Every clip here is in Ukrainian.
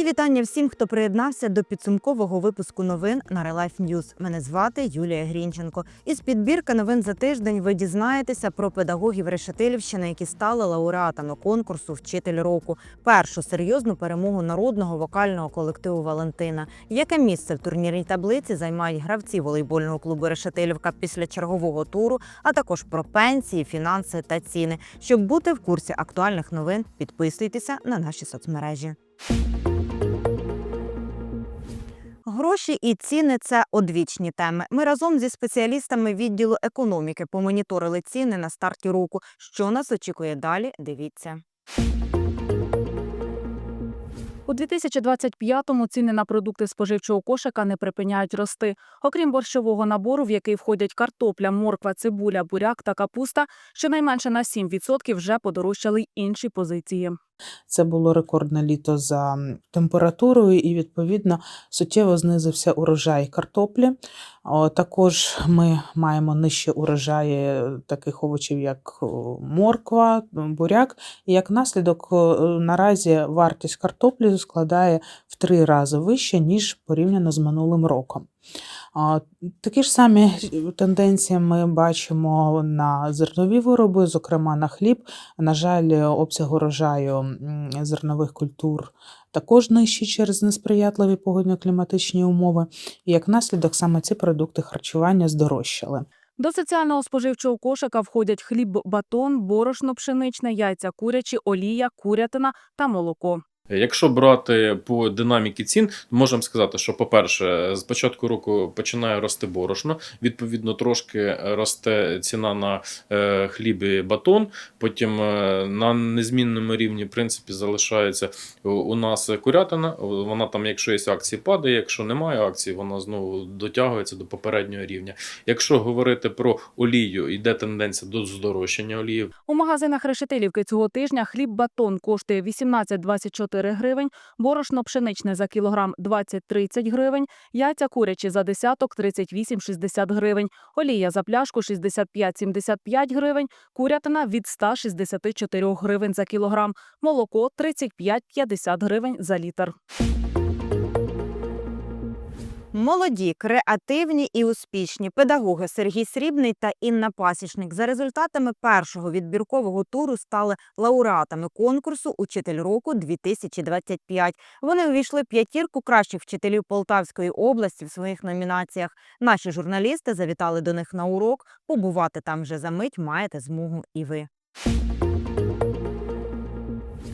Мої вітання всім, хто приєднався до підсумкового випуску новин на Релайф News. Мене звати Юлія Грінченко. Із підбірка новин за тиждень ви дізнаєтеся про педагогів Решетилівщини, які стали лауреатами конкурсу Вчитель року, першу серйозну перемогу народного вокального колективу Валентина. Яке місце в турнірній таблиці займають гравці волейбольного клубу Решетилівка після чергового туру, а також про пенсії, фінанси та ціни. Щоб бути в курсі актуальних новин, підписуйтеся на наші соцмережі. Гроші і ціни це одвічні теми. Ми разом зі спеціалістами відділу економіки помоніторили ціни на старті року. Що нас очікує далі? Дивіться. У 2025-му ціни на продукти споживчого кошика не припиняють рости. Окрім борщового набору, в який входять картопля, морква, цибуля, буряк та капуста, щонайменше на 7% вже подорожчали й інші позиції. Це було рекордне літо за температурою, і відповідно суттєво знизився урожай картоплі. Також ми маємо нижче урожаї таких овочів, як морква, буряк. І як наслідок, наразі вартість картоплі складає в три рази вище, ніж порівняно з минулим роком. Такі ж самі тенденції ми бачимо на зернові вироби, зокрема на хліб. На жаль, обсяг урожаю зернових культур також нижчий через несприятливі погодно-кліматичні умови. І як наслідок саме ці продукти харчування здорожчали. До соціального споживчого кошика входять хліб, батон, борошно пшеничне, яйця курячі, олія, курятина та молоко. Якщо брати по динаміки цін, то можемо сказати, що, по-перше, з початку року починає рости борошно, відповідно, трошки росте ціна на е, хліб і батон. Потім е, на незмінному рівні, в принципі, залишається у- нас курятина. Вона там, якщо є акції, падає, якщо немає акцій, вона знову дотягується до попереднього рівня. Якщо говорити про олію, йде тенденція до здорожчання олії. У магазинах Решетилівки цього тижня хліб батон коштує 18-24 гривень, борошно пшеничне за кілограм 20-30 гривень, яйця курячі за десяток 38-60 гривень, олія за пляшку 65-75 гривень, курятина від 164 гривень за кілограм, молоко 35-50 гривень за літр. Молоді, креативні і успішні педагоги Сергій Срібний та Інна Пасічник за результатами першого відбіркового туру стали лауреатами конкурсу Учитель року 2025. Вони увійшли п'ятірку кращих вчителів Полтавської області в своїх номінаціях. Наші журналісти завітали до них на урок. Побувати там вже за мить маєте змогу і ви.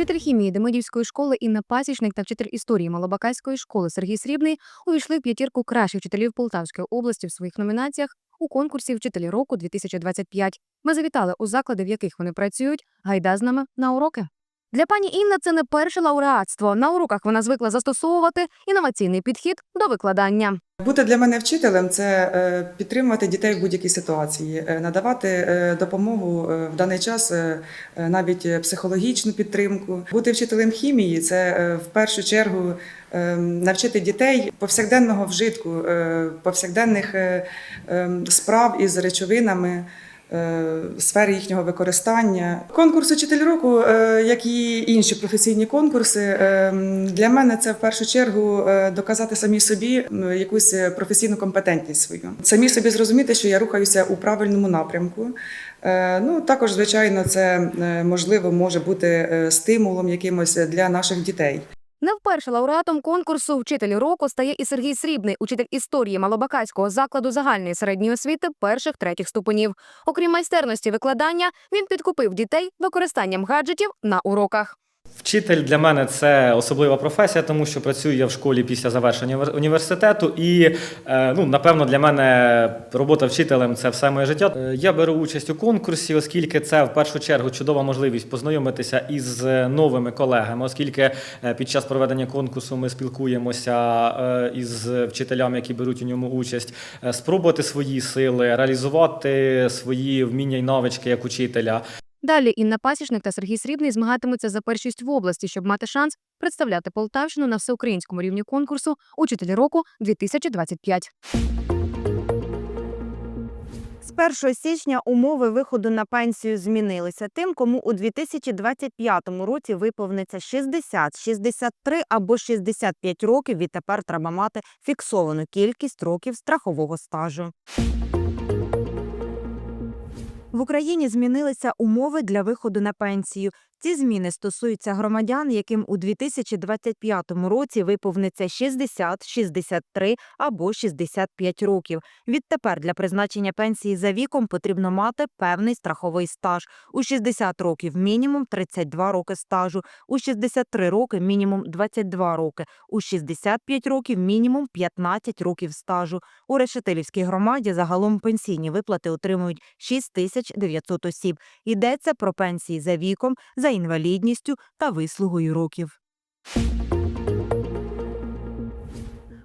Вчитель хімії Демидівської школи Інна Пасічник та вчитель історії Малобакайської школи Сергій Срібний увійшли в п'ятірку кращих вчителів Полтавської області в своїх номінаціях у конкурсі Вчителі року 2025. Ми завітали у заклади, в яких вони працюють. Гайда з нами на уроки. Для пані Інна це не перше лауреатство. На уроках вона звикла застосовувати інноваційний підхід до викладання. Бути для мене вчителем це е, підтримувати дітей в будь-якій ситуації, е, надавати е, допомогу в даний час, навіть психологічну підтримку. Бути вчителем хімії це в першу чергу е, навчити дітей повсякденного вжитку, повсякденних е, е, справ із речовинами. Е, Сфери їхнього використання. Конкурс «Учитель року, е, як і інші професійні конкурси, е, для мене це в першу чергу доказати самі собі якусь професійну компетентність свою. Самі собі зрозуміти, що я рухаюся у правильному напрямку. Ну також, звичайно, це можливо може бути стимулом якимось для наших дітей. Не вперше лауреатом конкурсу Вчитель року стає і Сергій Срібний, учитель історії Малобакайського закладу загальної середньої освіти перших третіх ступенів. Окрім майстерності викладання, він підкупив дітей використанням гаджетів на уроках. Вчитель для мене це особлива професія, тому що працюю я в школі після завершення універ- університету, і е, ну, напевно для мене робота вчителем це все моє життя. Е, Я беру участь у конкурсі, оскільки це в першу чергу чудова можливість познайомитися із новими колегами, оскільки е, під час проведення конкурсу ми спілкуємося із вчителями, які беруть у ньому участь, спробувати свої сили, реалізувати свої вміння і навички як учителя. Далі Інна Пасічник та Сергій Срібний змагатимуться за першість в області, щоб мати шанс представляти Полтавщину на всеукраїнському рівні конкурсу Учитель року 2025. З 1 січня умови виходу на пенсію змінилися тим, кому у 2025 році виповниться 60, 63 або 65 років. Відтепер треба мати фіксовану кількість років страхового стажу. В Україні змінилися умови для виходу на пенсію. Ці зміни стосуються громадян, яким у 2025 році виповниться 60, 63 або 65 років. Відтепер для призначення пенсії за віком потрібно мати певний страховий стаж. У 60 років мінімум 32 роки стажу, у 63 роки мінімум 22 роки, у 65 років мінімум 15 років стажу. У Решетилівській громаді загалом пенсійні виплати отримують 6900 осіб. Йдеться про пенсії за віком, за інвалідністю та вислугою років.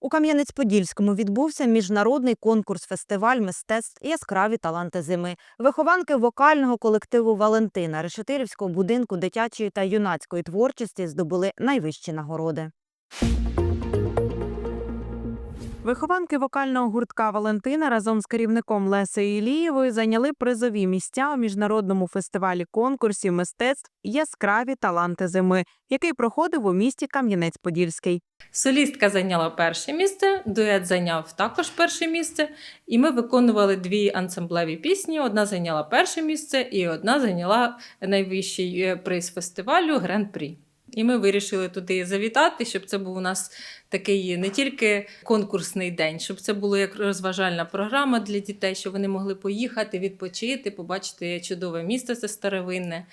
У Кам'янець-Подільському відбувся міжнародний конкурс-фестиваль мистецтв Яскраві таланти зими. Вихованки вокального колективу Валентина Решетилівського будинку дитячої та юнацької творчості здобули найвищі нагороди. Вихованки вокального гуртка Валентина разом з керівником Лесею Ілієвою зайняли призові місця у міжнародному фестивалі конкурсів мистецтв Яскраві таланти зими, який проходив у місті Кам'янець-Подільський. Солістка зайняла перше місце, дует зайняв також перше місце, і ми виконували дві ансамблеві пісні. Одна зайняла перше місце, і одна зайняла найвищий е, приз фестивалю Гран-прі. І ми вирішили туди завітати, щоб це був у нас такий не тільки конкурсний день, щоб це було як розважальна програма для дітей, щоб вони могли поїхати, відпочити, побачити чудове місто, це старовинне.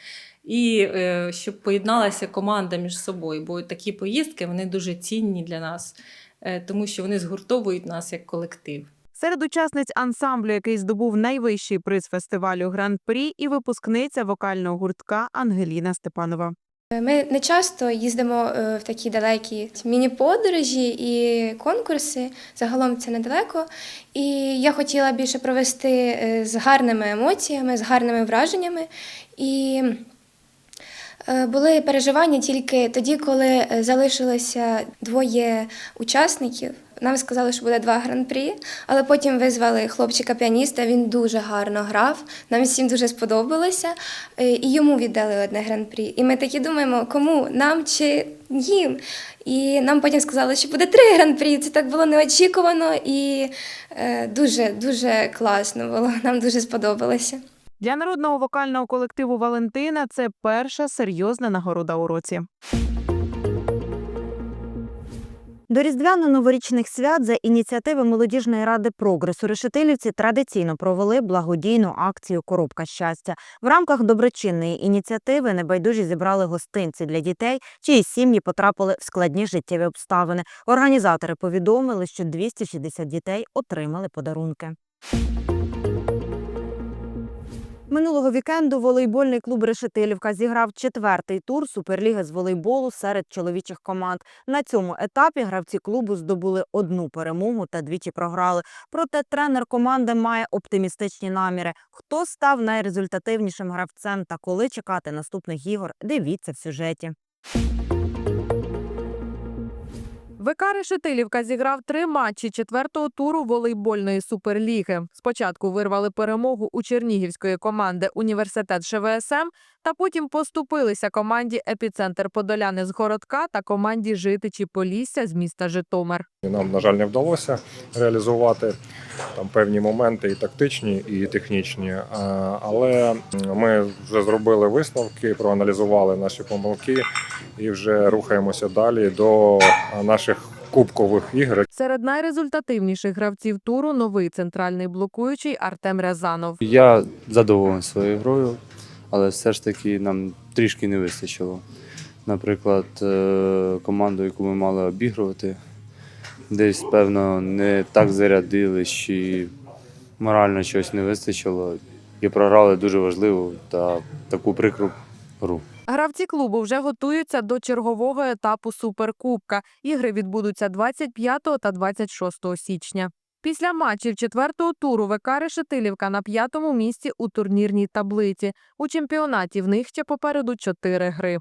І е, щоб поєдналася команда між собою, бо такі поїздки вони дуже цінні для нас, е, тому що вони згуртовують нас як колектив. Серед учасниць ансамблю, який здобув найвищий приз фестивалю Гран-прі, і випускниця вокального гуртка Ангеліна Степанова. Ми не часто їздимо е, в такі далекі міні-подорожі і конкурси. Загалом це недалеко. І я хотіла більше провести е, з гарними емоціями, з гарними враженнями. І е, були переживання тільки тоді, коли е, залишилося двоє учасників. Нам сказали, що буде два гран-прі, але потім визвали хлопчика-піаніста. Він дуже гарно грав. Нам всім дуже сподобалося. Е, І йому віддали одне гран-прі. І ми такі думаємо, кому нам чи їм. І нам потім сказали, що буде три гран-прі. Це так було неочікувано і е, дуже дуже класно було. Нам дуже сподобалося. Для народного вокального колективу Валентина це перша серйозна нагорода у році. До різдвяно-новорічних свят за ініціативи молодіжної ради прогресу решетилівці традиційно провели благодійну акцію Коробка щастя. В рамках доброчинної ініціативи небайдужі зібрали гостинці для дітей, чиї сім'ї потрапили в складні життєві обставини. Організатори повідомили, що 260 дітей отримали подарунки. Минулого вікенду волейбольний клуб Решетилівка зіграв четвертий тур суперліги з волейболу серед чоловічих команд. На цьому етапі гравці клубу здобули одну перемогу та двічі програли. Проте тренер команди має оптимістичні наміри. Хто став найрезультативнішим гравцем та коли чекати наступних ігор? Дивіться в сюжеті. ВК Решетилівка зіграв три матчі четвертого туру волейбольної суперліги. Спочатку вирвали перемогу у чернігівської команди Університет ШВСМ, та потім поступилися команді Епіцентр Подоляни з Городка та команді Житичі Полісся з міста Житомир. Нам, на жаль, не вдалося реалізувати там певні моменти і тактичні, і технічні. Е, Але ми вже зробили висновки, проаналізували наші помилки і вже рухаємося далі до наших кубкових ігор. Серед найрезультативніших гравців туру новий центральний блокуючий Артем Рязанов. Я задоволений своєю грою, але все ж таки нам трішки не вистачило. Наприклад, е, команду, яку ми мали обігрувати, десь, певно, не так зарядили, чи морально чогось не вистачило. І програли дуже важливу та таку прикру гру. Гравці клубу вже готуються до чергового етапу Суперкубка. Ігри відбудуться 25 та 26 січня. Після матчів четвертого туру ВК Решетилівка на п'ятому місці у турнірній таблиці. У чемпіонаті в них ще попереду чотири гри.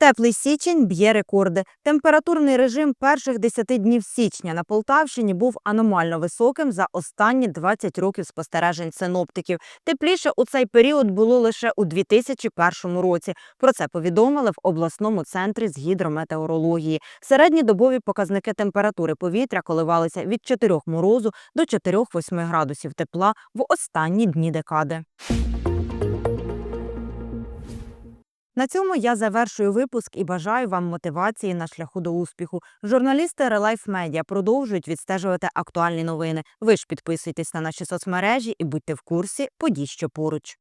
Теплий січень б'є рекорди. Температурний режим перших 10 днів січня на Полтавщині був аномально високим за останні 20 років спостережень синоптиків. Тепліше у цей період було лише у 2001 році. Про це повідомили в обласному центрі з гідрометеорології. Середні добові показники температури повітря коливалися від 4 морозу до 4-8 градусів тепла в останні дні декади. На цьому я завершую випуск і бажаю вам мотивації на шляху до успіху. Журналісти Релайф Медіа продовжують відстежувати актуальні новини. Ви ж підписуйтесь на наші соцмережі і будьте в курсі подій, що поруч.